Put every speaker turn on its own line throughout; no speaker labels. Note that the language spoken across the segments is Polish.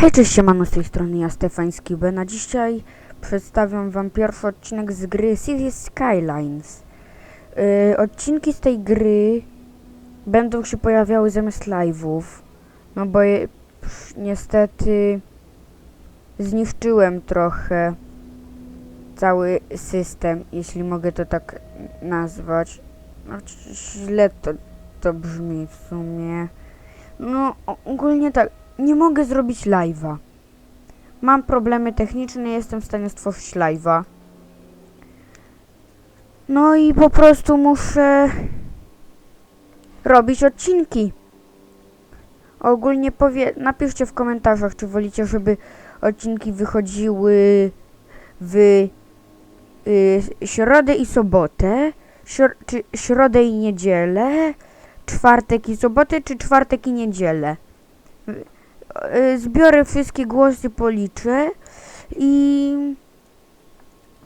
Hej, cześć, siemano, z tej strony ja, Stefański B. Na dzisiaj przedstawiam wam pierwszy odcinek z gry Cities Skylines. Yy, odcinki z tej gry będą się pojawiały zamiast live'ów, no bo je, niestety zniszczyłem trochę cały system, jeśli mogę to tak nazwać. Znaczy, źle to, to brzmi w sumie. No, ogólnie tak, nie mogę zrobić live'a. Mam problemy techniczne, jestem w stanie stworzyć live'a. No i po prostu muszę robić odcinki. Ogólnie powie, napiszcie w komentarzach, czy wolicie, żeby odcinki wychodziły w y, środę i sobotę, śr- czy środę i niedzielę, czwartek i sobotę, czy czwartek i niedzielę zbiorę wszystkie głosy, policzę i,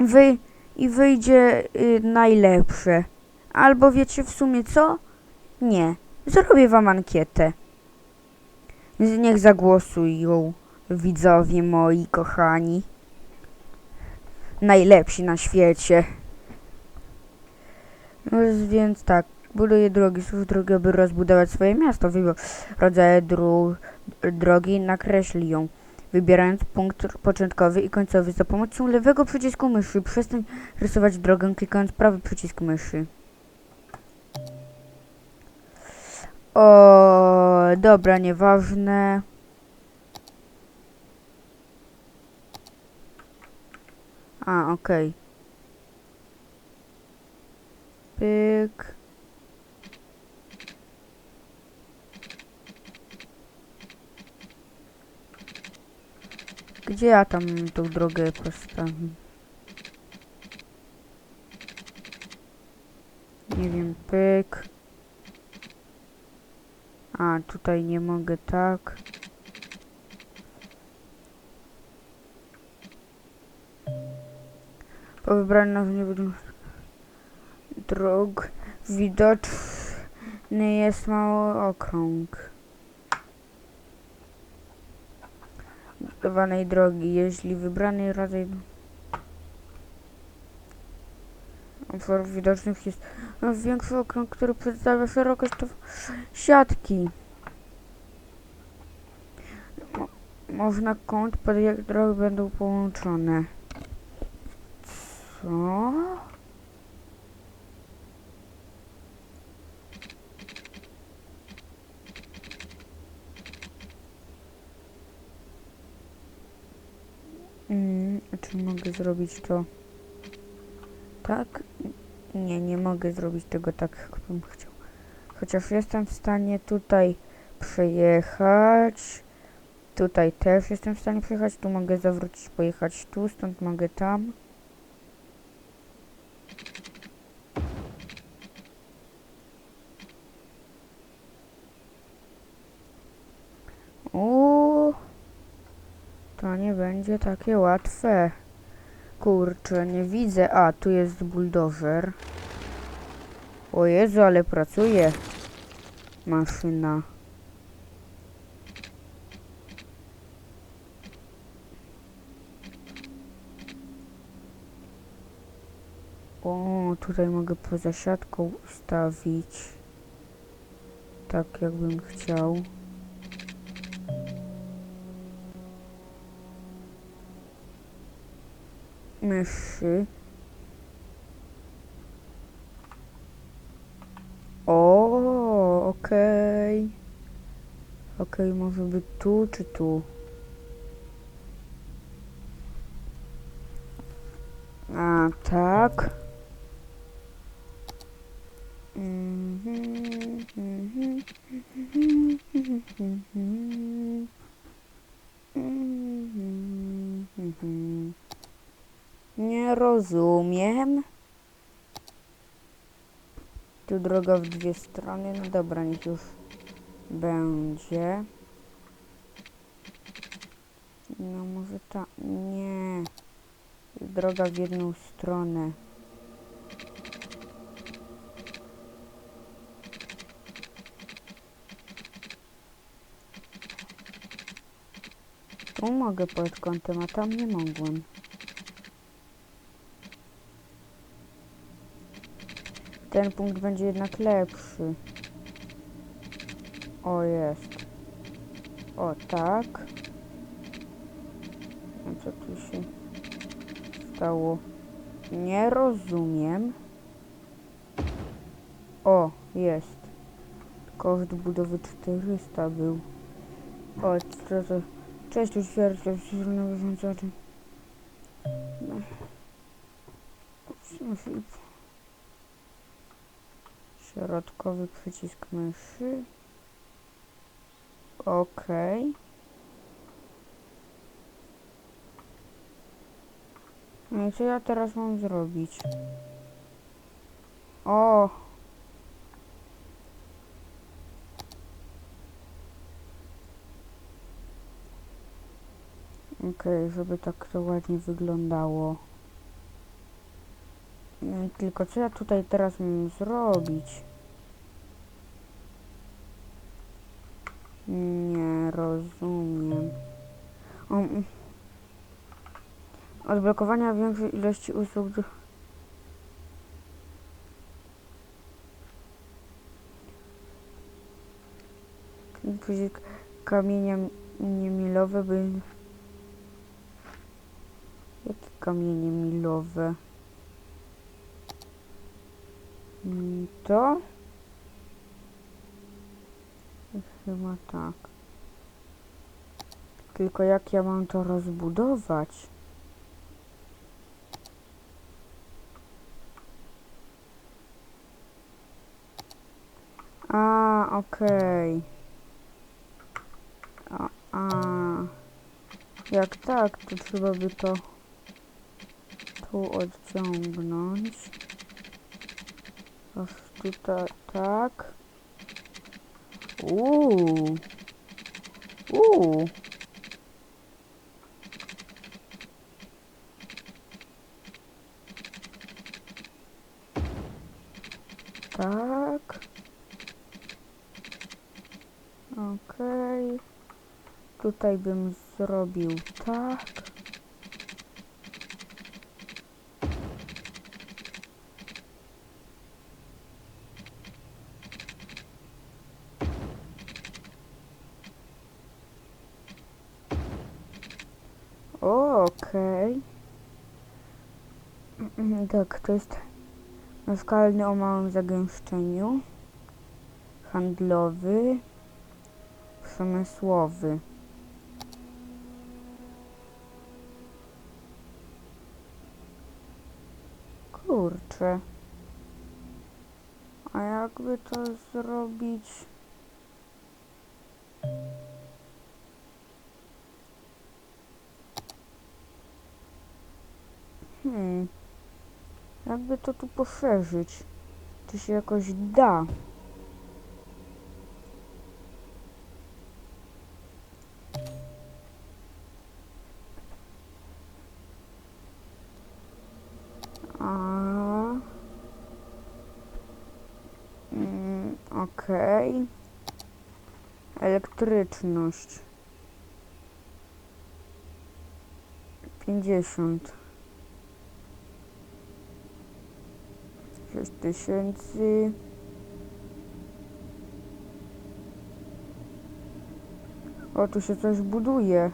wy, i wyjdzie y, najlepsze. Albo wiecie w sumie co? Nie. Zrobię wam ankietę. Niech zagłosują widzowie moi kochani. Najlepsi na świecie. No więc tak, buduję drogi, służ drogi, aby rozbudować swoje miasto. Wybór rodzaje dróg, drogi nakreśli ją, wybierając punkt początkowy i końcowy za pomocą lewego przycisku myszy. Przestań rysować drogę klikając prawy przycisk myszy. O, dobra, nieważne. A, okej. Pyk. Gdzie ja tam tą drogę postawię? Nie wiem, pyk. A, tutaj nie mogę tak. Po wybraniu dróg widoczny jest mały okrąg. Budowanej drogi, jeśli wybrany rodzaj obszarów widocznych jest większy okrąg, który przedstawia szerokość siatki. Mo można kąt, pod jak drogi będą połączone. Co? Mm, a czy mogę zrobić to tak? Nie, nie mogę zrobić tego tak, jakbym chciał. Chociaż jestem w stanie tutaj przejechać. Tutaj też jestem w stanie przejechać. Tu mogę zawrócić, pojechać tu, stąd mogę tam. Uuu. To nie będzie takie łatwe. Kurczę, nie widzę. A, tu jest buldożer. O Jezu, ale pracuje maszyna. O, tutaj mogę poza siatką ustawić. Tak, jakbym chciał. Myszy. O, okej. Okej, może być tu czy tu? A, tak. Mhm, Nie rozumiem. Tu droga w dwie strony. No dobra, niech już będzie. No może ta... Nie. Droga w jedną stronę. Tu mogę pod kątem, a tam nie mogłem. Ten punkt będzie jednak lepszy. O, jest. O, tak. A co tu się stało? Nie rozumiem. O, jest. Koszt budowy 400 był. O, co to? Cześć, utwierdzę, zielonego wąsaczy. Środkowy przycisk myszy. Okej. No i co ja teraz mam zrobić? O! Okej, żeby tak to ładnie wyglądało. Mm, Tylko co ja tutaj teraz mam zrobić? Nie rozumiem. Mm. Odblokowania większej ilości usług. Guzik kamienia nie milowe by... Jakie kamienie milowe? To? Chyba tak. Tylko jak ja mam to rozbudować? A, okej. A, a. Jak tak, to trzeba by to tu odciągnąć. Tutaj, tak. Uuu. Uuu. Tak. Okej. Tutaj bym zrobił tak. Okej. Mhm, Tak, to jest naskalny o małym zagęszczeniu. Handlowy. Przemysłowy. Kurczę. A jakby to zrobić? Jakby to tu poszerzyć? Czy się jakoś da? Mm, Okej. Elektryczność. Pięćdziesiąt. Sześć tysięcy. O, tu się coś buduje.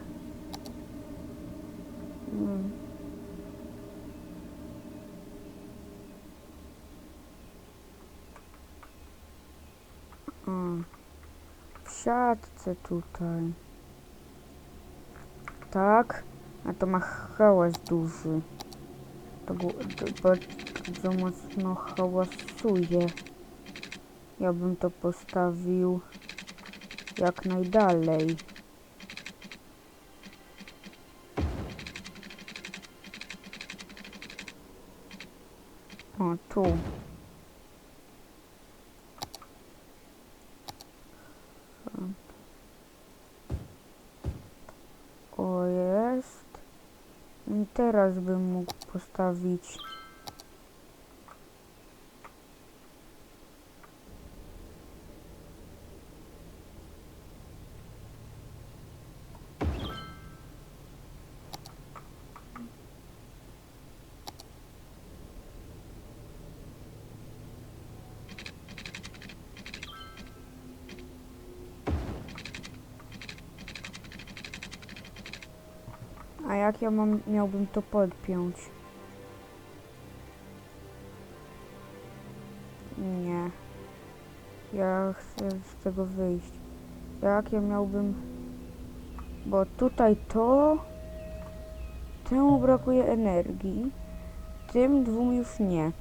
Mm. O, w siatce tutaj. Tak, a to ma hałas duży. To, bu- to bardzo mocno hałasuje. Ja bym to postawił jak najdalej. O, tu. O, jest. I teraz bym mógł postawić. A jak ja mam, miałbym to podpiąć? Nie. Ja chcę z tego wyjść. Jak ja miałbym... Bo tutaj to... Temu brakuje energii. Tym dwóm już nie.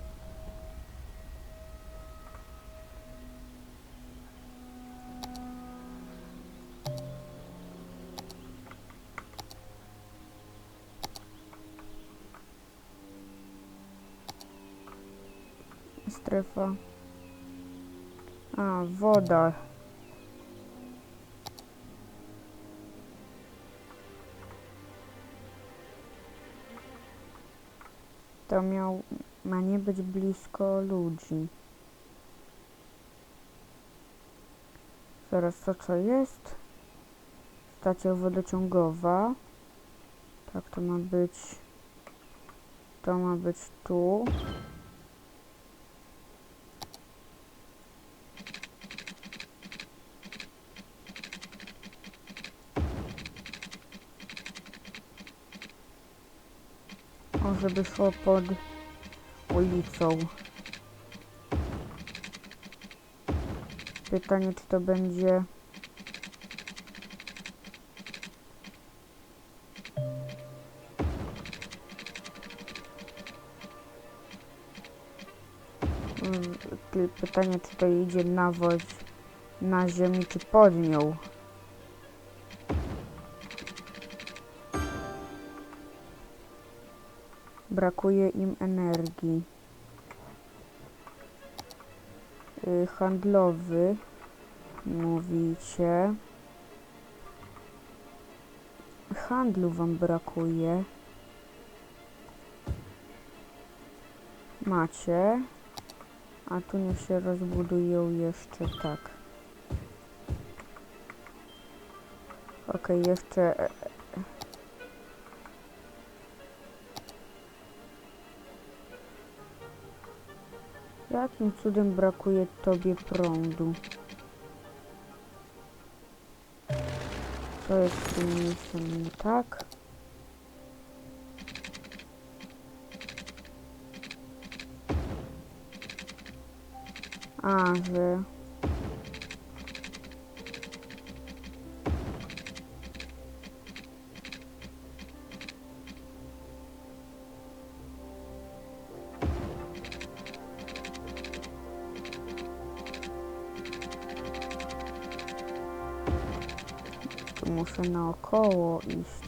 Woda. To miał, ma nie być blisko ludzi. Zaraz to co jest? Stacja wodociągowa. Tak, to ma być... To ma być tu. Żeby szło pod ulicą. Pytanie, czy to będzie... Mm, Pytanie, czy to idzie nawóz na ziemi, czy pod nią. Brakuje im energii. Y, handlowy, mówicie. Handlu wam brakuje. Macie. A tu niech się rozbudują jeszcze tak. Okej, jeszcze Jakim cudem brakuje tobie prądu? Co jest z tym nie tak? A, że... muszę naokoło iść.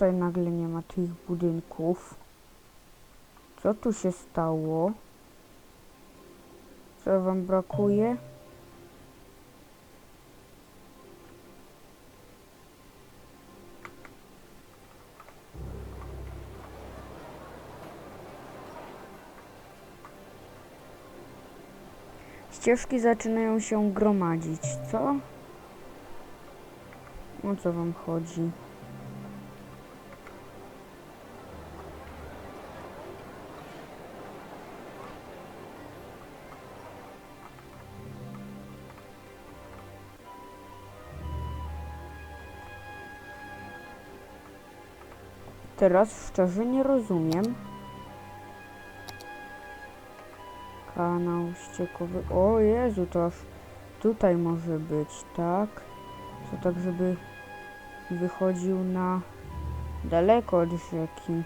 Tutaj nagle nie ma tych budynków? Co tu się stało? Co wam brakuje? Ścieżki zaczynają się gromadzić, co? O co wam chodzi? Teraz szczerze nie rozumiem. Kanał ściekowy. O Jezu, to aż tutaj może być, tak? To tak, żeby wychodził na daleko od rzeki.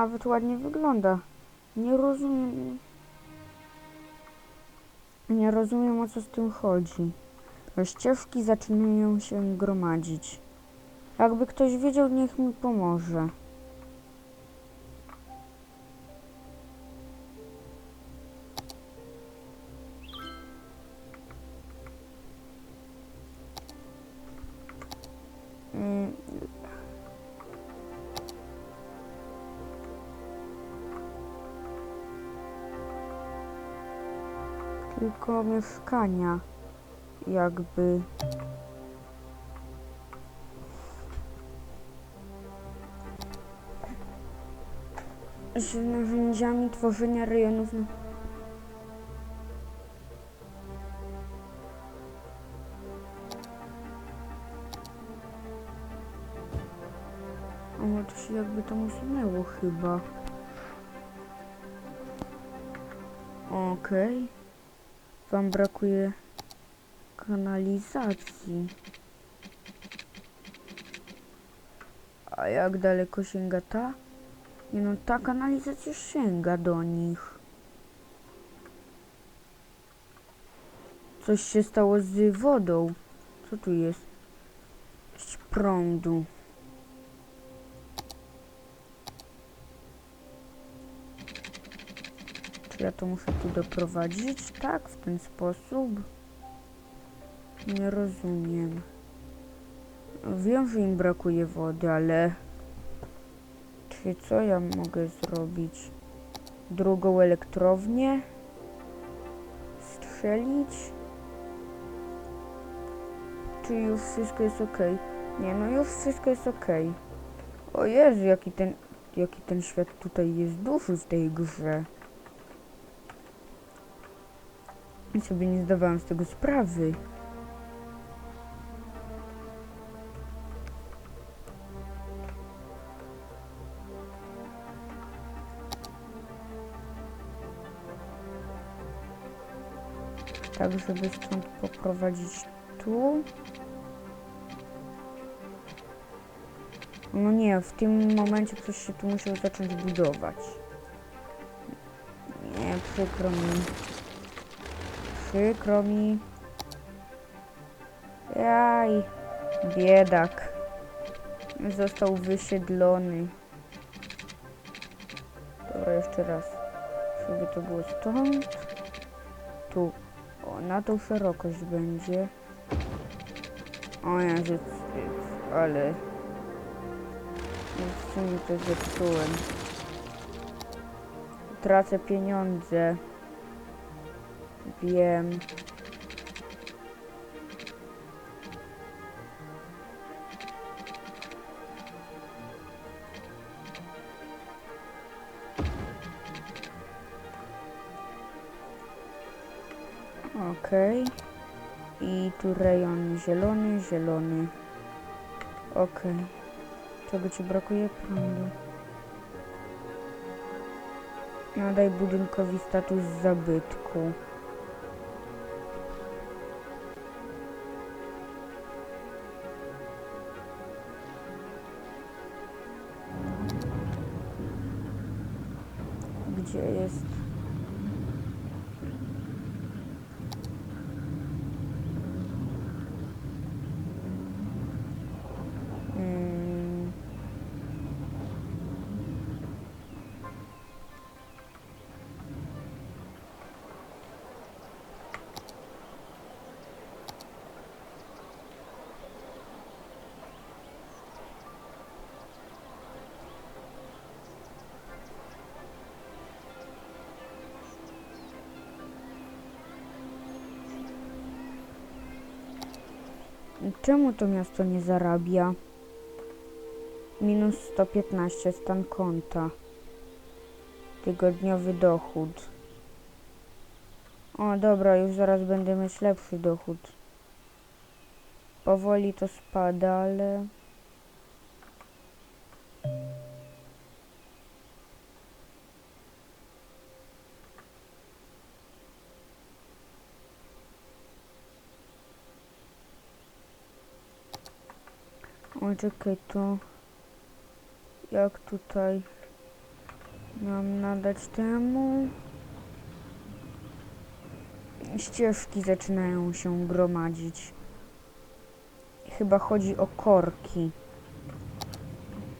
Nawet ładnie wygląda. Nie rozumiem. Nie rozumiem o co z tym chodzi. Ścieżki zaczynają się gromadzić. Jakby ktoś wiedział, niech mi pomoże. Tylko mieszkania jakby z narzędziami tworzenia rejonów O, to się jakby to usunęło chyba. Okej. Wam brakuje kanalizacji. A jak daleko sięga ta? Nie no, ta kanalizacja sięga do nich. Coś się stało z wodą. Co tu jest? Prądu. Ja to muszę tu doprowadzić? Tak, w ten sposób? Nie rozumiem. Wiem, że im brakuje wody, ale... Czy co ja mogę zrobić? Drugą elektrownię? Strzelić? Czy już wszystko jest ok? Nie, no już wszystko jest ok. O Jezu, jaki ten, jaki ten świat tutaj jest duży w tej grze. I sobie nie zdawałam z tego sprawy. Tak, żeby stąd poprowadzić tu. No nie, w tym momencie ktoś się tu musiał zacząć budować. Nie, przykro mi. Przykro mi. Jaj, biedak. Został wysiedlony. Dobra, jeszcze raz. Żeby to było stąd. Tu. O, na tą szerokość będzie. O Jezu, ale... W sumie to zepsułem. Tracę pieniądze. Wiem. Okej. I tu rejon zielony, zielony. Okej. Czego ci brakuje? Prądu. Nadaj budynkowi status zabytku. Czemu to miasto nie zarabia? Minus 115 stan konta. Tygodniowy dochód. O, dobra, już zaraz będę mieć lepszy dochód. Powoli to spada, ale... Czekaj, to... Jak tutaj... Mam nadać temu... ścieżki zaczynają się gromadzić. Chyba chodzi o korki.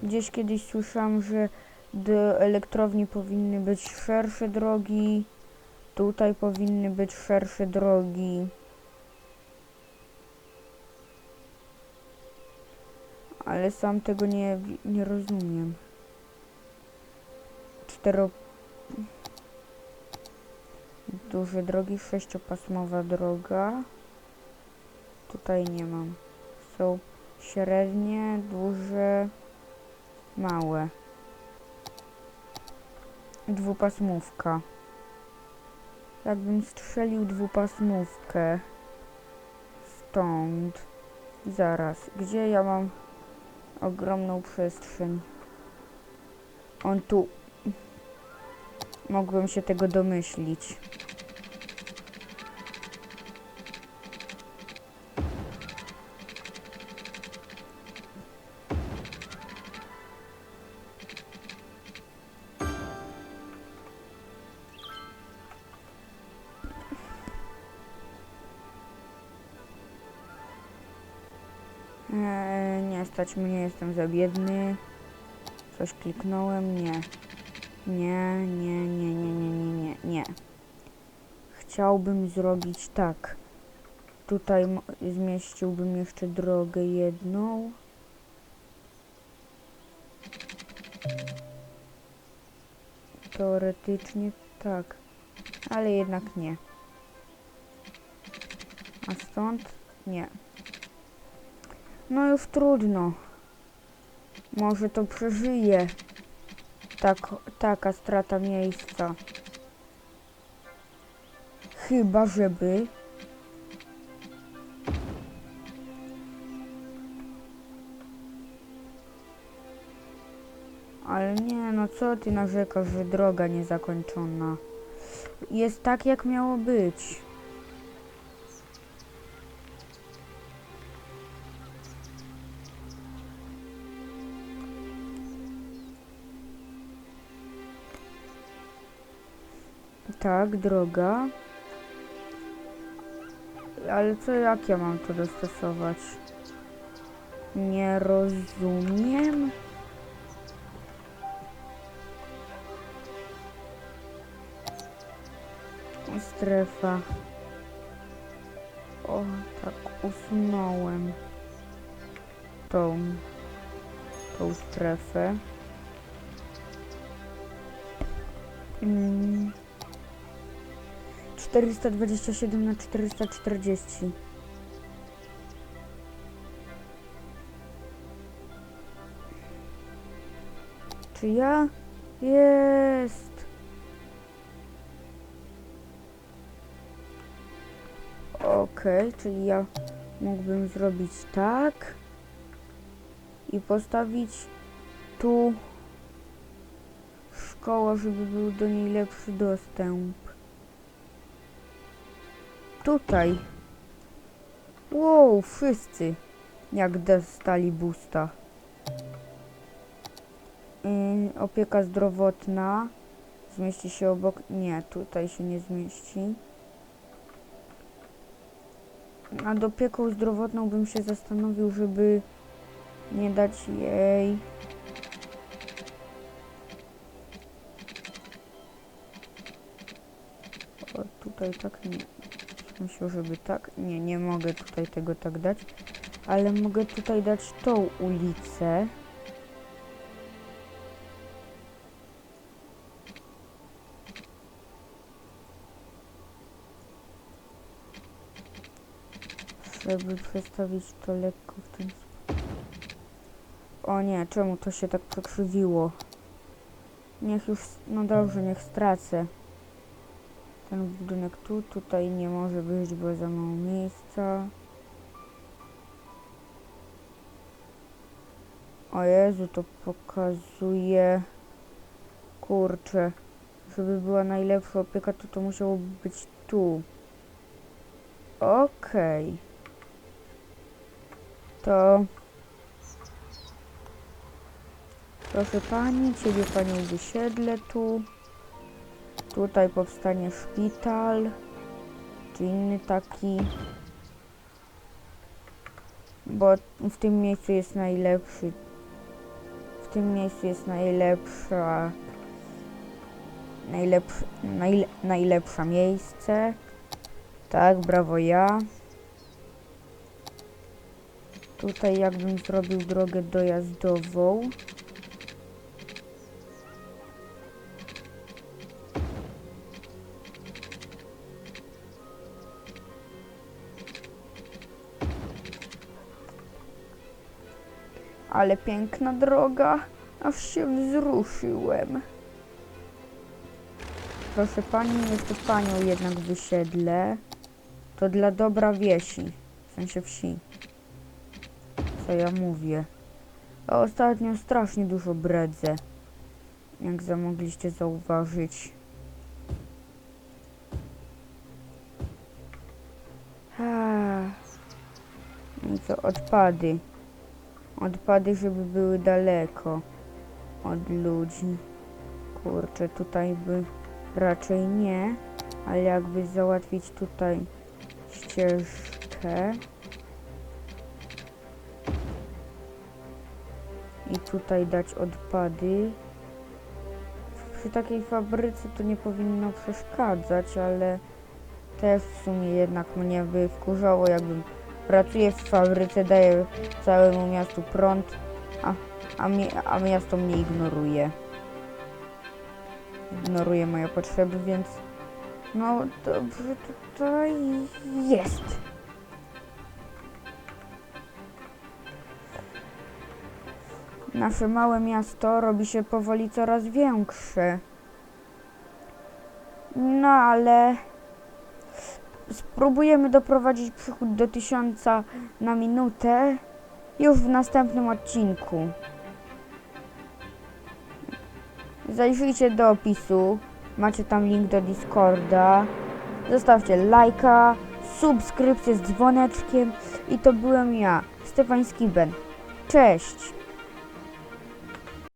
Gdzieś kiedyś słyszałam, że do elektrowni powinny być szersze drogi. Tutaj powinny być szersze drogi. Ale sam tego nie, nie rozumiem. Cztero... Duże drogi, sześciopasmowa droga. Tutaj nie mam. Są średnie, duże, małe. Dwupasmówka. Jakbym strzelił dwupasmówkę stąd. Zaraz, gdzie ja mam ogromną przestrzeń? On tu. Mogłem się tego domyślić. Nie stać mnie, jestem za biedny. Coś kliknąłem, nie. Nie, nie, nie, nie, nie, nie, nie, nie. Chciałbym zrobić tak. Tutaj zmieściłbym jeszcze drogę jedną. Teoretycznie tak, ale jednak nie. A stąd nie. No już trudno. Może to przeżyje. Tak, taka strata miejsca. Chyba, żeby... Ale nie, no co ty narzekasz, że droga niezakończona? Jest tak, jak miało być. Tak, droga. Ale co, jak ja mam to dostosować? Nie rozumiem. Strefa. O, tak, usunąłem tą, tą strefę. Mm. 427 na 440. Czy ja? Jest. Okej, czyli ja mógłbym zrobić tak i postawić tu szkołę, żeby był do niej lepszy dostęp. Tutaj. Wow, wszyscy jak dostali busta. Yy, opieka zdrowotna zmieści się obok. Nie, tutaj się nie zmieści. Nad opieką zdrowotną bym się zastanowił, żeby nie dać jej. O, tutaj tak nie. Myślę, żeby tak. Nie, nie mogę tutaj tego tak dać. Ale mogę tutaj dać tą ulicę. Żeby przestawić to lekko w ten sposób. O nie, czemu to się tak przekrzywiło? Niech już, no dobrze, niech stracę. Ten budynek tu, tutaj nie może być, bo za mało miejsca. O Jezu, to pokazuje... Kurczę. Żeby była najlepsza opieka, to to musiało być tu. Okej. To... Proszę pani, ciebie panią wysiedlę tu. Tutaj powstanie szpital. czy inny taki. Bo w tym miejscu jest najlepszy. W tym miejscu jest najlepsza. Najlepsze, najle, najlepsze miejsce. Tak, brawo ja. Tutaj jakbym zrobił drogę dojazdową. Ale piękna droga, aż się wzruszyłem. Proszę pani, niech to panią jednak wysiedlę. To dla dobra wiesi, w sensie wsi. Co ja mówię? A ostatnio strasznie dużo bredzę. Jak za mogliście zauważyć. Ah. I co, odpady. Odpady, żeby były daleko od ludzi. Kurczę, tutaj by raczej nie, ale jakby załatwić tutaj ścieżkę i tutaj dać odpady. Przy takiej fabryce to nie powinno przeszkadzać, ale też w sumie jednak mnie by wkurzało, jakbym pracuję w fabryce, daję całemu miastu prąd, a, a, mi, a miasto mnie ignoruje. Ignoruje moje potrzeby, więc no dobrze tutaj jest. Nasze małe miasto robi się powoli coraz większe. No ale spróbujemy doprowadzić przychód do tysiąca na minutę już w następnym odcinku. Zajrzyjcie do opisu, macie tam link do Discorda. Zostawcie lajka, subskrypcję z dzwoneczkiem i to byłem ja, Stefan Skiben. Cześć!